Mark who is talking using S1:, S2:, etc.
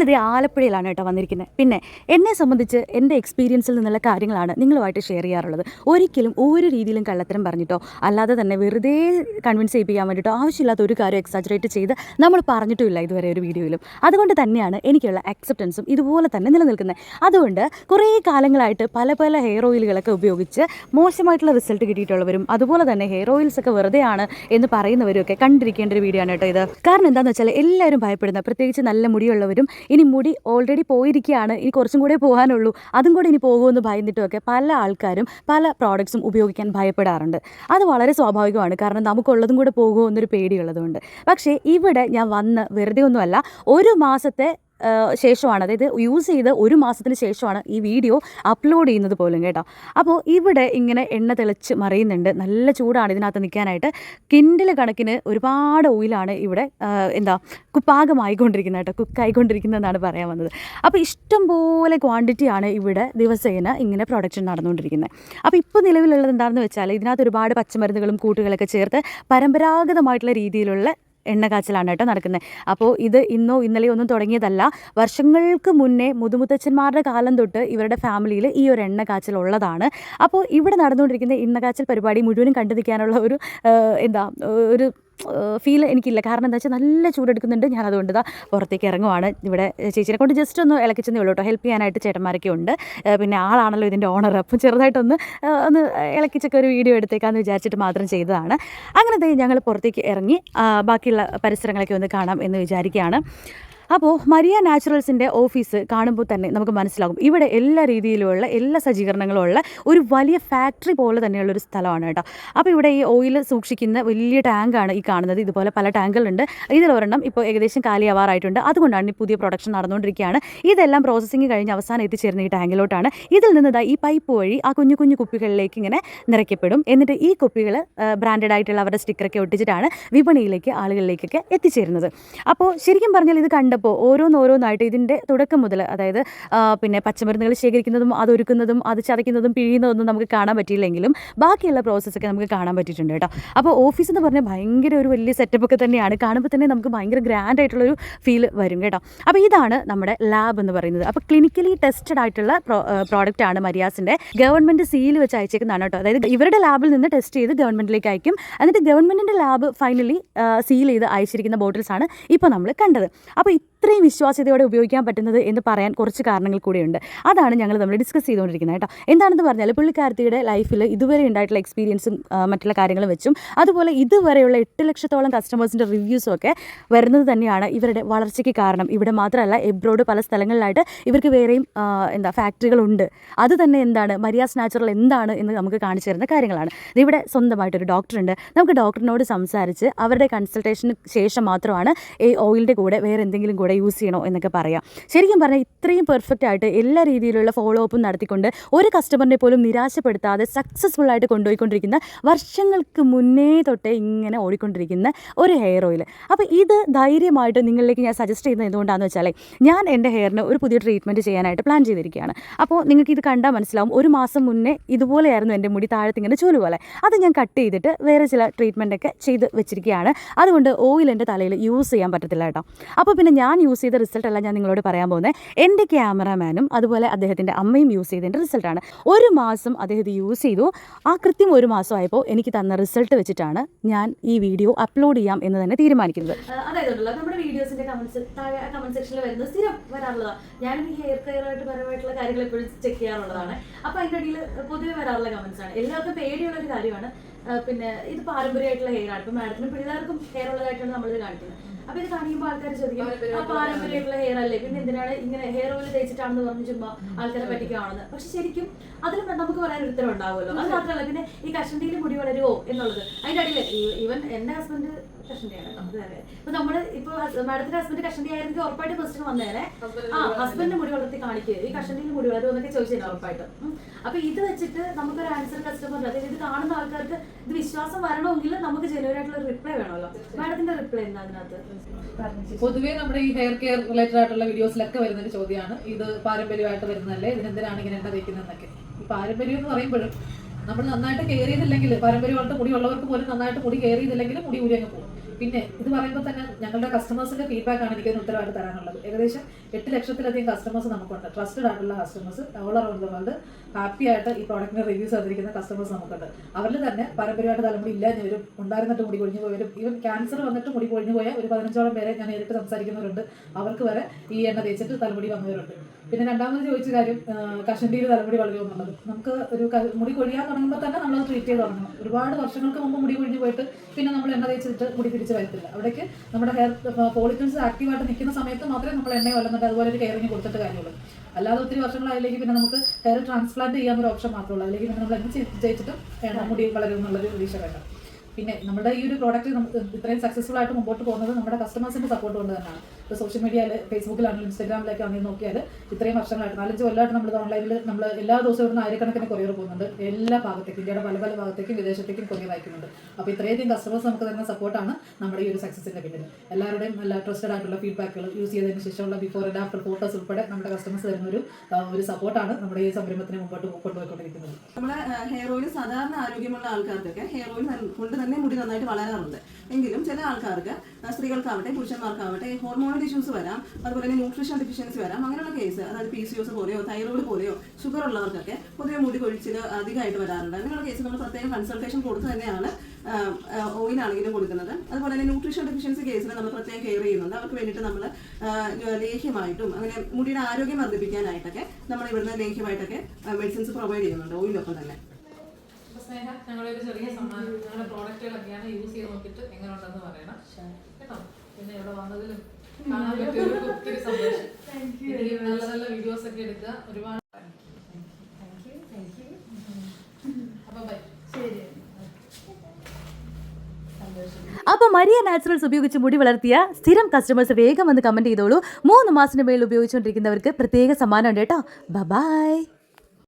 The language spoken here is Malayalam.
S1: നമ്മളിത് ആലപ്പുഴയിലാണ് കേട്ടോ വന്നിരിക്കുന്നത് പിന്നെ എന്നെ സംബന്ധിച്ച് എന്റെ എക്സ്പീരിയൻസിൽ നിന്നുള്ള കാര്യങ്ങളാണ് നിങ്ങളുമായിട്ട് ഷെയർ ചെയ്യാറുള്ളത്. ഒരിക്കലും ഒരു രീതിയിലും കള്ളത്തരം പറഞ്ഞിട്ടോ അല്ലാതെ തന്നെ വെറുതെ കൺവിൻസ് ചെയ്യിപ്പിക്കാൻ വേണ്ടിയിട്ടോ ആവശ്യമില്ലാത്ത ഒരു കാര്യം എക്സാജറേറ്റ് ചെയ്ത് നമ്മൾ പറഞ്ഞിട്ടുമില്ല ഇതുവരെ ഒരു വീഡിയോയിലും. അതുകൊണ്ട് തന്നെയാണ് എനിക്കുള്ള അക്സെപ്റ്റൻസും ഇതുപോലെ തന്നെ നിലനിൽക്കുന്നത് അതുകൊണ്ട് കുറേ കാലങ്ങളായിട്ട് പല പല ഹെയർ ഓയിലുകളൊക്കെ ഉപയോഗിച്ച് മോശമായിട്ടുള്ള റിസൾട്ട് കിട്ടിയിട്ടുള്ളവരും അതുപോലെ തന്നെ ഹെയർ ഓയിൽസ് ഒക്കെ വെറുതെയാണ് എന്ന് പറയുന്നവരും ഒക്കെ കണ്ടിരിക്കേണ്ട ഒരു വീഡിയോ ആണ് കേട്ടോ ഇത്. കാരണം എന്താണെന്ന് വെച്ചാൽ എല്ലാവരും ഭയപ്പെടുന്ന പ്രത്യേകിച്ച് നല്ല മുടിയുള്ളവരും ഇനി മുടി ഓൾറെഡി പോയിരിക്കുകയാണ്. ഇനി കുറച്ചും കൂടെ പോകാനുള്ളൂ. അതും കൂടെ ഇനി പോകുമെന്ന് ഭയന്നിട്ടുമൊക്കെ പല ആൾക്കാരും പല പ്രോഡക്ട്സും ഉപയോഗിക്കാൻ ഭയപ്പെടാറുണ്ട്. അത് വളരെ സ്വാഭാവികമാണ്. കാരണം നമുക്കുള്ളതും കൂടെ പോകുമോ എന്നൊരു പേടിയുള്ളതുകൊണ്ട്. പക്ഷേ ഇവിടെ ഞാൻ വന്ന് വെറുതെ ഒന്നുമല്ല ഒരു മാസത്തെ ശേഷമാണ്. അതായത് യൂസ് ചെയ്ത് ഒരു മാസത്തിന് ശേഷമാണ് ഈ വീഡിയോ അപ്ലോഡ് ചെയ്യുന്നത് പോലും കേട്ടോ. അപ്പോൾ ഇവിടെ ഇങ്ങനെ എണ്ണ തെളിച്ച് മറിയുന്നുണ്ട്. നല്ല ചൂടാണ് ഇതിനകത്ത് നിൽക്കാനായിട്ട്. കിൻഡിൽ കണക്കിന് ഒരുപാട് ഓയിലാണ് ഇവിടെ എന്താ കുപ്പാകമായിക്കൊണ്ടിരിക്കുന്നത് കേട്ടോ. കുക്കായിക്കൊണ്ടിരിക്കുന്നതെന്നാണ് പറയാൻ വന്നത്. അപ്പോൾ ഇഷ്ടം പോലെ ക്വാണ്ടിറ്റിയാണ് ഇവിടെ ദിവസേന ഇങ്ങനെ പ്രൊഡക്ഷൻ നടന്നുകൊണ്ടിരിക്കുന്നത്. അപ്പോൾ ഇപ്പോൾ നിലവിലുള്ളത് എന്താണെന്ന് വെച്ചാൽ ഇതിനകത്ത് ഒരുപാട് പച്ചമരുന്നുകളും കൂട്ടുകളൊക്കെ ചേർത്ത് പരമ്പരാഗതമായിട്ടുള്ള രീതിയിലുള്ള എണ്ണ കാച്ചലാണ് കേട്ടോ നടക്കുന്നത്. അപ്പോൾ ഇത് ഇന്നോ ഇന്നലെയോ ഒന്നും തുടങ്ങിയതല്ല. വർഷങ്ങൾക്ക് മുന്നേ മുതുമുത്തച്ഛന്മാരുടെ കാലം തൊട്ട് ഇവരുടെ ഫാമിലിയിൽ ഈ ഒരു എണ്ണ ഉള്ളതാണ്. അപ്പോൾ ഇവിടെ നടന്നുകൊണ്ടിരിക്കുന്ന എണ്ണ പരിപാടി മുഴുവനും കണ്ടു നിൽക്കാനുള്ള ഒരു എന്താ ഒരു ഫീൽ എനിക്കില്ല. കാരണം എന്താ വെച്ചാൽ നല്ല ചൂടെടുക്കുന്നുണ്ട്. ഞാൻ അതുകൊണ്ട് ഇതാ പുറത്തേക്ക് ഇറങ്ങുവാണ്. ഇവിടെ ചേച്ചിനെ കൊണ്ട് ജസ്റ്റ് ഒന്ന് ഇളക്കിച്ചെന്നേ ഉള്ളൂ കേട്ടോ. ഹെൽപ്പ് ചെയ്യാനായിട്ട് ചേട്ടന്മാരൊക്കെ ഉണ്ട്. പിന്നെ ആളാണല്ലോ ഇതിന്റെ ഓണർ അപ്പം ചെറുതായിട്ടൊന്ന് ഒന്ന് ഇളക്കിച്ചൊക്കെ ഒരു വീഡിയോ എടുത്തേക്കാന്ന് വിചാരിച്ചിട്ട് മാത്രം ചെയ്തതാണ്. അങ്ങനെ ഞങ്ങൾ പുറത്തേക്ക് ഇറങ്ങി ബാക്കിയുള്ള പരിസരങ്ങളൊക്കെ ഒന്ന് കാണാം എന്ന് വിചാരിക്കുകയാണ്. അപ്പോൾ മരിയ നാച്ചുറൽസിന്റെ ഓഫീസ് കാണുമ്പോൾ തന്നെ നമുക്ക് മനസ്സിലാകും. ഇവിടെ എല്ലാ രീതിയിലുമുള്ള എല്ലാ സജ്ജീകരണങ്ങളും ഉള്ള ഒരു വലിയ ഫാക്ടറി പോലെ തന്നെയുള്ള ഒരു സ്ഥലമാണ് കേട്ടോ. അപ്പോൾ ഇവിടെ ഈ ഓയിൽ സൂക്ഷിക്കുന്ന വലിയ ടാങ്കാണ് ഈ കാണുന്നത്. ഇതുപോലെ പല ടാങ്കുകളുണ്ട്. ഇതിലൊരെണ്ണം ഇപ്പോൾ ഏകദേശം കാലിയാവാറായിട്ടുണ്ട്. അതുകൊണ്ടാണ് ഈ പുതിയ പ്രൊഡക്ഷൻ നടന്നുകൊണ്ടിരിക്കുകയാണ്. ഇതെല്ലാം പ്രോസസ്സിങ് കഴിഞ്ഞ് അവസാനം എത്തിച്ചേരുന്ന ഈ ടാങ്കിലോട്ടാണ്. ഇതിൽ നിന്ന് ഈ പൈപ്പ് വഴി ആ കുഞ്ഞു കുഞ്ഞു കുപ്പികളിലേക്ക് ഇങ്ങനെ നിറയ്ക്കപ്പെടും. എന്നിട്ട് ഈ കുപ്പികൾ ബ്രാൻഡഡ് ആയിട്ടുള്ള അവരുടെ സ്റ്റിക്കറൊക്കെ ഒട്ടിച്ചിട്ടാണ് വിപണിയിലേക്ക് ആളുകളിലേക്കൊക്കെ എത്തിച്ചേരുന്നത്. അപ്പോൾ ശരിക്കും പറഞ്ഞാൽ ഇത് കണ്ടപ്പോൾ ഓരോന്നോരോന്നായിട്ട് ഇതിന്റെ തുടക്കം മുതൽ അതായത് പിന്നെ പച്ചമരുന്നുകൾ ശേഖരിക്കുന്നതും അത് ഒരുക്കുന്നതും അത് ചതയ്ക്കുന്നതും പിഴിയുന്നതൊന്നും നമുക്ക് കാണാൻ പറ്റിയില്ലെങ്കിലും ബാക്കിയുള്ള പ്രോസസ്സൊക്കെ നമുക്ക് കാണാൻ പറ്റിയിട്ടുണ്ട് കേട്ടോ. അപ്പോൾ ഓഫീസ് എന്ന് പറഞ്ഞാൽ ഭയങ്കര ഒരു വലിയ സെറ്റപ്പ് ഒക്കെ തന്നെയാണ്. കാണുമ്പോൾ തന്നെ നമുക്ക് ഭയങ്കര ഗ്രാൻഡ് ആയിട്ടുള്ളൊരു ഫീൽ വരും കേട്ടോ. അപ്പോൾ ഇതാണ് നമ്മുടെ ലാബ് എന്ന് പറയുന്നത്. അപ്പോൾ ക്ലിനിക്കലി ടെസ്റ്റഡ് ആയിട്ടുള്ള പ്രോഡക്റ്റ് ആണ് മരിയാസിന്റെ. ഗവൺമെന്റ് സീൽ വെച്ച് അയച്ചേക്കുന്നതാണ് കേട്ടോ. അതായത് ഇവരുടെ ലാബിൽ നിന്ന് ടെസ്റ്റ് ചെയ്ത് ഗവൺമെന്റിലേക്ക് അയക്കും. എന്നിട്ട് ഗവൺമെന്റിന്റെ ലാബ് ഫൈനലി സീൽ ചെയ്ത് അയച്ചിരിക്കുന്ന ബോട്ടിൽസാണ് ഇപ്പോൾ നമ്മൾ കണ്ടത്. അപ്പോൾ ഇത്രയും വിശ്വാസ്യതയോടെ ഉപയോഗിക്കാൻ പറ്റുന്നത് എന്ന് പറയാൻ കുറച്ച് കാരണങ്ങൾ കൂടിയുണ്ട്. അതാണ് ഞങ്ങൾ നമ്മൾ ഡിസ്കസ് ചെയ്തുകൊണ്ടിരിക്കുന്നത് കേട്ടോ. എന്താണെന്ന് പറഞ്ഞാൽ പുള്ളിക്കാരത്തിയുടെ ലൈഫിൽ ഇതുവരെ ഉണ്ടായിട്ടുള്ള എക്സ്പീരിയൻസും മറ്റുള്ള കാര്യങ്ങളും വെച്ചും അതുപോലെ ഇതുവരെയുള്ള എട്ട് ലക്ഷത്തോളം കസ്റ്റമേഴ്സിന്റെ റിവ്യൂസും ഒക്കെ വരുന്നത് തന്നെയാണ് ഇവരുടെ വളർച്ചയ്ക്ക് കാരണം. ഇവിടെ മാത്രമല്ല എബ്രോഡ് പല സ്ഥലങ്ങളിലായിട്ട് ഇവർക്ക് വേറെയും എന്താ ഫാക്ടറികളുണ്ട് അത് തന്നെ എന്താണ് മരിയാസ് നാച്ചുറൽ എന്താണ് എന്ന് നമുക്ക് കാണിച്ചു തരുന്ന കാര്യങ്ങളാണ്. ഇവിടെ സ്വന്തമായിട്ടൊരു ഡോക്ടറുണ്ട് നമുക്ക് ഡോക്ടറിനോട് സംസാരിച്ച് അവരുടെ കൺസൾട്ടേഷന് ശേഷം മാത്രമാണ് ഈ ഓയിലിന്റെ കൂടെ വേറെ എന്തെങ്കിലും കൂടെ യൂസ് ചെയ്യണോ എന്നൊക്കെ പറയാം. ശരിക്കും പറഞ്ഞാൽ ഇത്രയും പെർഫെക്റ്റ് ആയിട്ട് എല്ലാ രീതിയിലുള്ള ഫോളോ അപ്പും നടത്തിക്കൊണ്ട് ഒരു കസ്റ്റമറിനെ പോലും നിരാശപ്പെടുത്താതെ സക്സസ്ഫുൾ ആയിട്ട് കൊണ്ടുപോയിക്കൊണ്ടിരിക്കുന്ന വർഷങ്ങൾക്ക് മുന്നേ തൊട്ടേ ഇങ്ങനെ ഓടിക്കൊണ്ടിരിക്കുന്ന ഒരു ഹെയർ ഓയിൽ അപ്പോൾ ഇത് ധൈര്യമായിട്ട് നിങ്ങളിലേക്ക് ഞാൻ സജസ്റ്റ് ചെയ്യുന്നത് എന്തുകൊണ്ടാണെന്ന് വെച്ചാൽ ഞാൻ എന്റെ ഹെയറിന് ഒരു പുതിയ ട്രീറ്റ്മെന്റ് ചെയ്യാനായിട്ട് പ്ലാൻ ചെയ്തിരിക്കുകയാണ്. അപ്പോൾ നിങ്ങൾക്ക് ഇത് കണ്ടാൽ മനസ്സിലാവും ഒരു മാസം മുന്നേ ഇതുപോലെയായിരുന്നു എന്റെ മുടി താഴത്തിങ്ങനെ ചൂൽ പോലെ അത് ഞാൻ കട്ട് ചെയ്തിട്ട് വേറെ ചില ട്രീറ്റ്മെന്റൊക്കെ ചെയ്ത് വെച്ചിരിക്കുകയാണ്. അതുകൊണ്ട് ഓയിൽ എന്റെ തലയിൽ യൂസ് ചെയ്യാൻ പറ്റത്തില്ല കേട്ടോ. അപ്പോൾ പിന്നെ ഞാൻ യൂസ് ചെയ്ത റിസൾട്ട് അല്ല ഞാൻ നിങ്ങളോട് പറയാൻ പോകുന്നത്. എന്റെ ക്യാമറാമാനും അതുപോലെ അദ്ദേഹത്തിന്റെ അമ്മയും യൂസ് ചെയ്തതിന്റെ റിസൾട്ടാണ് ഒരു മാസം അദ്ദേഹം ഇത് യൂസ് ചെയ്തു. ആ കൃത്യം ഒരു മാസമായപ്പോൾ എനിക്ക് തന്ന റിസൾട്ട് വെച്ചിട്ടാണ് ഞാൻ ഈ വീഡിയോ അപ്ലോഡ് ചെയ്യാം എന്ന് തന്നെ തീരുമാനിക്കുന്നത്.
S2: അതായത് നമ്മുടെ വീഡിയോസിന്റെ കമന്റ്സ് താഴെ കമന്റ് സെക്ഷനിൽ വരുന്നത് സ്ഥിരം വരാറുള്ളതാണ് ഞാനും ഈ ഹെയർ കെയർ ആയിട്ട് പരമായിട്ടുള്ള കാര്യങ്ങൾ എപ്പോഴും ചെക്ക് ചെയ്യാറുള്ളതാണ്. അപ്പൊ അതിന്റെ പൊതുവേ പൊതുവെ വരാറുള്ള ആണ്. എല്ലാവർക്കും പേടിയുള്ള ഒരു കാര്യമാണ് പിന്നെ ഇത് പാരമ്പര്യമായിട്ടുള്ള ഹെയർ ആണ്. ഇപ്പൊ മാഡത്തിന് പിള്ളേർക്കും ഹെയർ ഉള്ളതായിട്ടാണ് നമ്മളിത് കാണിക്കുന്നത്. അപ്പൊ ഇത് കാണിക്കുമ്പോൾ ആൾക്കാർ ചോദിക്കും ആ പാരമ്പര്യമായിട്ടുള്ള ഹെയർ അല്ലേ? പിന്നെ എന്തിനാണ് ഇങ്ങനെ ഹെയർ ഓയിൽ തേച്ചിട്ടാണെന്ന് പറഞ്ഞ് ചുമ്മാ ആൾക്കാരെ പറ്റിക്കുകയാണെന്ന് പക്ഷെ ശരിക്കും അതിൽ നമുക്ക് പറയാൻ ഉത്തരം ഉണ്ടാവുമല്ലോ. അത് മാത്രമല്ല പിന്നെ ഈ കഷണ്ടിയിൽ മുടി വളരുമോ എന്നുള്ളത്. അതിന്റെ അടിയിൽ ഈവൻ എന്റെ ഹസ്ബൻഡ് കഷണ്ടിയാണ്. ഇപ്പൊ നമ്മൾ ഇപ്പൊ മാഡത്തിന്റെ ഹസ്ബൻഡ് കഷണ്ടി ആയിരുന്നെങ്കിൽ ഉറപ്പായിട്ട് ക്വസ്റ്റ്യൻ വന്നേനെ. ആ ഹസ്ബൻഡിന്റെ മുടി വളർത്തി കാണിക്കുക ഈ കഷണ്ടിയിൽ മുടി വളരുമോ എന്നൊക്കെ ചോദിച്ചു ഉറപ്പായിട്ടും. അപ്പൊ ഇത് വെച്ചിട്ട് നമുക്കൊരു ആൻസർ കസ്റ്റമർ അതായത് ഇത് കാണുന്ന ആൾക്കാർക്ക് ഇത് വിശ്വാസം വരണമെങ്കിൽ നമുക്ക് ചിലവരായിട്ടുള്ള റിപ്ലൈ വേണമല്ലോ. മാഡത്തിന്റെ റിപ്ലൈ എന്താ അതിനകത്ത്?
S3: പൊതുവേ നമ്മുടെ ഈ ഹെയർ കെയർ റിലേറ്റഡ് ആയിട്ടുള്ള വീഡിയോസിലൊക്കെ വരുന്ന ഒരു ചോദ്യമാണ്. ഇത് പാരമ്പര്യമായിട്ട് വരുന്നതല്ലേ? ഇതിനെന്തിനാണ് ഇങ്ങനെ എന്താ തേക്കുന്നതെന്നൊക്കെ ഈ പാരമ്പര്യം എന്ന് പറയുമ്പോഴും നമ്മൾ നന്നായിട്ട് കെയർ ചെയ്തില്ലെങ്കിൽ പാരമ്പര്യമായിട്ട് മുടി ഉള്ളവർക്ക് പോലും നന്നായിട്ട് മുടി കെയർ ചെയ്തില്ലെങ്കിൽ മുടി ഊരി അങ്ങ് പോകും. പിന്നെ ഇത് പറയുമ്പോൾ തന്നെ ഞങ്ങളുടെ കസ്റ്റമേഴ്സിന്റെ ഫീഡ്ബാക്ക് ആണ് എനിക്കൊരു ഉത്തരവായിട്ട് തരാനുള്ളത്. ഏകദേശം എട്ട് ലക്ഷത്തിലധികം കസ്റ്റമേഴ്സ് നമുക്കുണ്ട്. ട്രസ്റ്റഡ് ആയിട്ടുള്ള customers all around the world happy ആയിട്ട് ഈ പ്രോഡക്റ്റിന് റിവ്യൂസ് തന്നിരിക്കുന്ന കസ്റ്റമേഴ്സ് നമുക്കുണ്ട്. അവരിൽ തന്നെ പാരമ്പര്യമായിട്ട് തലമുടി ഇല്ലാഞ്ഞവരും ഉണ്ടായിരുന്നിട്ട് മുടി കൊഴിഞ്ഞു പോയവരും ഈവൻ ക്യാൻസർ വന്നിട്ട് മുടി കൊഴിഞ്ഞു പോയ ഒരു പതിനഞ്ചോളം പേരെ ഞാൻ നേരിട്ട് സംസാരിക്കുന്നവരുണ്ട്. അവർക്ക് വരെ ഈ എണ്ണ തേച്ചിട്ട് തലമുടി വന്നവരുണ്ട്. പിന്നെ രണ്ടാമത് ചോദിച്ച കാര്യം കഷണ്ടിയിൽ തലമുടി വളരുമോ എന്നുള്ളത്. നമുക്ക് ഒരു മുടി കൊഴിയാൻ തുടങ്ങുമ്പോൾ തന്നെ നമ്മൾ ട്രീറ്റ് ചെയ്ത് തുടങ്ങണം. ഒരുപാട് വർഷങ്ങൾക്ക് മുമ്പ് മുടി കൊഴിഞ്ഞു പോയിട്ട് പിന്നെ നമ്മൾ എണ്ണ തേച്ചിട്ട് മുടി തിരിച്ച് വരത്തില്ല. അവിടേക്ക് നമ്മുടെ ഹെയർ ഫോളിക്കിൾസ് ആക്റ്റീവായിട്ട് നിൽക്കുന്ന സമയത്ത് മാത്രമേ നമ്മൾ എണ്ണ വല്ലുന്നുണ്ട് അതുപോലെ ഒരു കെയറിങ് കൊടുത്തിട്ട് കാര്യമുള്ളൂ. അല്ലാതെ ഒത്തിരി വർഷങ്ങളായില്ലെങ്കിൽ പിന്നെ നമുക്ക് ഹെയർ ട്രാൻസ്പ്ലാന്റ് ചെയ്യാൻ ഒരു ഓപ്ഷൻ മാത്രമേ ഉള്ളൂ. അല്ലെങ്കിൽ പിന്നെ നമ്മൾ എന്ത് ചെയ്തിട്ടും മുടി വളരും എന്നുള്ളൊരു പ്രതീക്ഷ വേണ്ട. പിന്നെ നമ്മുടെ ഈ ഒരു പ്രോഡക്റ്റ് നമുക്ക് ഇത്രയും സക്സസ്ഫുൾ ആയിട്ട് മുമ്പോട്ട് പോകുന്നത് നമ്മുടെ കസ്റ്റമേഴ്സിന്റെ സപ്പോർട്ട് കൊണ്ട് തന്നെയാണ്. ഇപ്പോൾ സോഷ്യൽ മീഡിയയിൽ ഫേസ്ബുക്കിലാണെങ്കിലും ഇൻസ്റ്റാഗ്രാമിലൊക്കെ ആണെങ്കിലും നോക്കിയാൽ ഇത്രയും വർഷങ്ങളായിട്ട് നാലഞ്ച് കൊല്ലമായിട്ട് നമ്മൾ ഓൺലൈനിൽ നമ്മൾ എല്ലാ ദിവസവും ഇവിടുന്ന് ആയിരക്കണക്കിന് കൊറിയർ പോകുന്നുണ്ട്. എല്ലാ ഭാഗത്തേക്കും ഇന്ത്യയുടെ പല പല ഭാഗത്തേക്കും വിദേശത്തേക്കും കൊറിയർ അയക്കുന്നുണ്ട്. അപ്പോൾ ഇത്രയധികം കസ്റ്റമേഴ്സ് നമുക്ക് തരുന്ന സപ്പോർട്ടാണ് നമ്മുടെ ഈ ഒരു സക്സസിന്റെ പിന്നിൽ എല്ലാവരുടെയും നല്ല ട്രസ്റ്റഡ് ആയിട്ടുള്ള ഫീഡ്ബാക്കുകൾ യൂസ് ചെയ്തതിന് ശേഷമുള്ള ബിഫോർ ആൻഡ് ആഫ്റ്റർ ഫോട്ടോസ് ഉൾപ്പെടെ നമ്മുടെ കസ്റ്റമേഴ്സ് തരുന്ന ഒരു ഒരു സപ്പോർട്ടാണ് നമ്മുടെ ഈ സംരംഭത്തിന് മുമ്പോട്ട് കൊണ്ടുപോയിക്കൊണ്ടിരിക്കുന്നത്.
S4: നമ്മുടെ ഹെയർ ഓയിൽ സാധാരണ ആരോഗ്യമുള്ള ആൾക്കാർക്കൊക്കെ ഹെയർ ഓയിൽ കൊണ്ട് തന്നെ മുടി നന്നായിട്ട് വളരാറുണ്ട്. എങ്കിലും ചില ആൾക്കാർക്ക് സ്ത്രീകൾക്കാവട്ടെ പുരുഷന്മാർക്കാവട്ടെ ഹോർമോണൽ ഇഷ്യൂസ് വരാം അതുപോലെ തന്നെ ന്യൂട്രീഷൻ ഡെഫിഷ്യൻസി വരാം അങ്ങനെയുള്ള കേസ് അതായത് പി സി ഒസ് പോലെയോ തൈറോയിഡ് പോലെയോ ഷുഗർ ഉള്ളവർക്കൊക്കെ പൊതുവെ മുടി കൊഴിച്ചിൽ അധികമായിട്ട് വരാറുണ്ട്. അങ്ങനെയുള്ള കേസ് നമ്മൾ പ്രത്യേകം കൺസൾട്ടേഷൻ കൊടുത്ത് തന്നെയാണ് ഓയിലാണെങ്കിലും കൊടുക്കുന്നത്. അതുപോലെ തന്നെ ന്യൂട്രീഷൻ ഡെഫിഷ്യൻസി കേസിൽ നമ്മൾ പ്രത്യേകം കെയർ ചെയ്യുന്നുണ്ട്. അവർക്ക് വേണ്ടിയിട്ട് നമ്മൾ ലേഹ്യമായിട്ടും അങ്ങനെ മുടിയുടെ ആരോഗ്യം വർദ്ധിപ്പിക്കാനായിട്ടൊക്കെ നമ്മൾ ഇവിടുന്ന് ലേഹ്യമായിട്ടൊക്കെ മെഡിസിൻസ് പ്രൊവൈഡ് ചെയ്യുന്നുണ്ട് ഓയിലൊപ്പം തന്നെ.
S3: ഒരു ചെറിയ സമ്മാനം പ്രോഡക്റ്റുകളൊക്കെയാണ് യൂസ് ചെയ്ത് നോക്കിയിട്ട് എങ്ങനെ ഉണ്ടെന്ന് പറയണം കേട്ടോ? പിന്നെ ഇവിടെ വന്നതിലും കാണാൻ പറ്റിയവർക്ക് ഒത്തിരി സന്തോഷം. നല്ല നല്ല വീഡിയോസ് ഒക്കെ എടുക്കുക ഒരുപാട് അപ്പൊ ബൈ
S1: അപ്പോൾ മരിയ നാച്ചുറൽസ് ഉപയോഗിച്ച് മുടി വളർത്തിയ സ്ഥിരം കസ്റ്റമേഴ്സ് വേഗം വന്ന് കമന്റ് ചെയ്തോളൂ. മൂന്ന് മാസത്തിന് മേളിൽ ഉപയോഗിച്ചുകൊണ്ടിരിക്കുന്നവർക്ക് പ്രത്യേക സമ്മാനം ഉണ്ട് കേട്ടോ. ബൈ